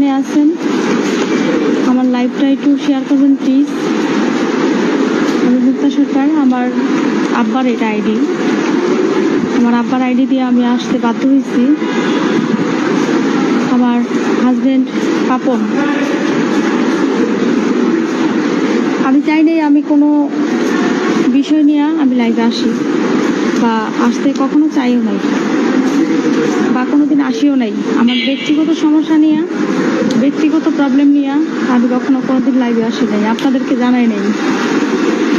যেখানে আছেন। আমার লাইভটা একটু শেয়ার করবেন প্লিজ আমি মুক্তা সরকার, আমার আব্বার এটা আইডি। আমার আব্বার আইডি দিয়ে আমি আসতে বাধ্য হয়েছি। আমার হাজবেন্ড পাপন আমি চাই নাই আমি কোনো বিষয় নিয়ে আমি লাইভে আসি, বা আসতে কখনো চাইও নাই। আসিও নাই। আমার ব্যক্তিগত সমস্যা নিয়ে, ব্যক্তিগত প্রবলেম নিয়ে আমি কখনো কোনোদিন লাইভে আসি নাই। আপনাদেরকে জানাই নাই।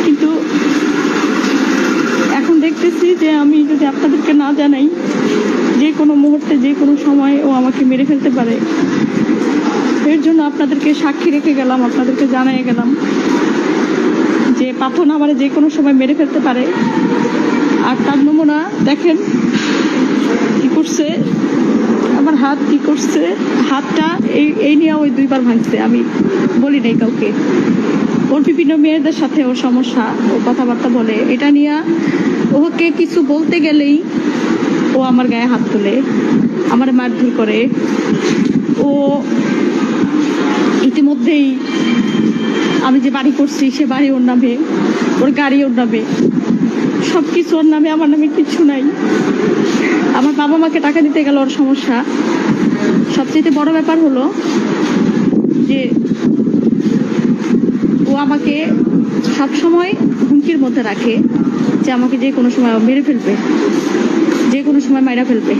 কিন্তু এখন দেখতেছি যে আমি যদি আপনাদেরকে না জানাই, যে কোনো মুহূর্তে, যে কোনো সময় ও আমাকে মেরে ফেলতে পারে। এর জন্য আপনাদেরকে সাক্ষী রেখে গেলাম, আপনাদেরকে জানাই গেলাম যে পাথর আমার যে কোনো সময় মেরে ফেলতে পারে। আর তার নমুনা দেখেন কি করছে? আমার হাত কি করছে? হাতটা এই এই নিয়ে ওই দুইবার ভাঙছে, আমি বলি নাই কাউকে। ওর বিভিন্ন মেয়েদের সাথে ওর সমস্যা, ও কথাবার্তা বলে। এটা নিয়ে ওকে কিছু বলতে গেলেই ও আমার গায়ে হাত তোলে, আমার মারধর করে। ও ইতিমধ্যেই আমি যে বাড়ি করছি, সে বাড়ি ওর নামে, ওর গাড়ি ওর নামে। সব কিছু ওর নামে, আমার নামে কিছু নাই। আমার বাবা মাকে টাকা দিতে গেল ওর সমস্যা। সবচেয়ে বড় ব্যাপার হলো যে ও আমাকে সব সময় হুমকির মধ্যে রাখে যে আমাকে যে কোনো সময় মেরে ফেলবে, যে কোনো সময় মাইরা ফেলবে।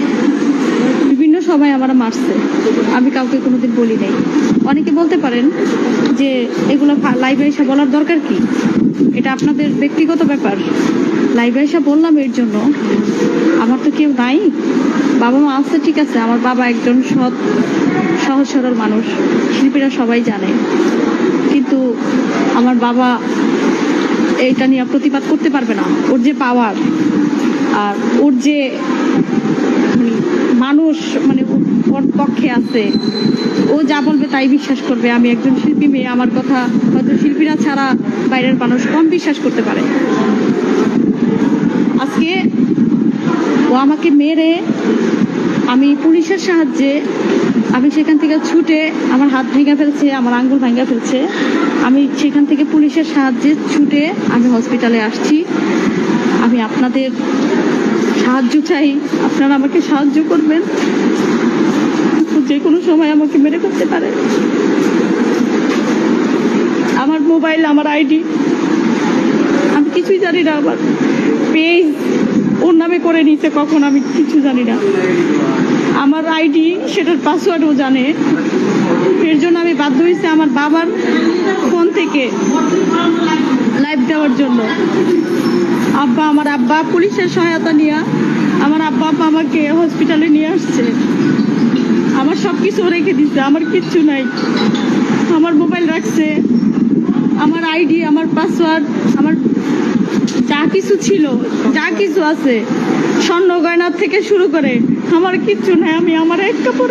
বিভিন্ন সময় আমার মারছে। আমি কাউকে কোনোদিন বলি নাই। অনেকে বলতে পারেন যে এগুলো লাইভে এসে বলার দরকার কি? এটা আপনাদের ব্যক্তিগত ব্যাপার। লাইভে এসে বললাম এর জন্য। আমার তো কেউ নাই। বাবা মা আছে, ঠিক আছে। আমার বাবা একজন সৎ, সহজ, সরল মানুষ। শিল্পীরা সবাই জানে। কিন্তু আমার বাবা এইটা নিয়ে প্রতিবাদ করতে পারবে না। ওর যে পাওয়ার আর ওর যে মানে মানুষ মানে ওর পক্ষে আছে। ও যা বলবে তাই বিশ্বাস করবে। আমি একজন শিল্পী মেয়ে, আমার কথা হয়তো শিল্পীরা ছাড়া বাইরের মানুষ কম বিশ্বাস করতে পারে। আজকে ও আমাকে মেরে আমি পুলিশের সাহায্যে আমি সেখান থেকে ছুটে আমার হাত ভেঙে ফেলছে, আমার আঙ্গুল ভেঙে ফেলছে। আমি সেখান থেকে পুলিশের সাহায্যে ছুটে আমি হসপিটালে আসছি। আমি আপনাদের সাহায্য চাই। আপনারা আমাকে সাহায্য করবেন। আমাকে মেরে ফেলতে পারে? আমার মোবাইল, আমার আইডি, আমি কিছুই জানি না, আমার পেজ ওর নামে করে নিছে, কখন আমি কিছু জানি না। আমার আইডি, সেটার পাসওয়ার্ডও জানে। এর জন্য আমি বাধ্য হয়েছি আমার বাবার ফোন থেকে লাইভ দেওয়ার জন্য। আব্বা, আমার আব্বা পুলিশের সহায়তা নিয়ে, আমার আব্বা আব্বা আমাকে হসপিটালে নিয়ে আসছে। আমার সব কিছু রেখে দিচ্ছে আমার কিচ্ছু নাই। আমার মোবাইল রাখছে, আমার আইডি, আমার পাসওয়ার্ড, আমার যা কিছু ছিল, যা কিছু আছে, স্বর্ণ গয়নার থেকে শুরু করে, আমার কিচ্ছু নাই, আমি আমার এক কাপড়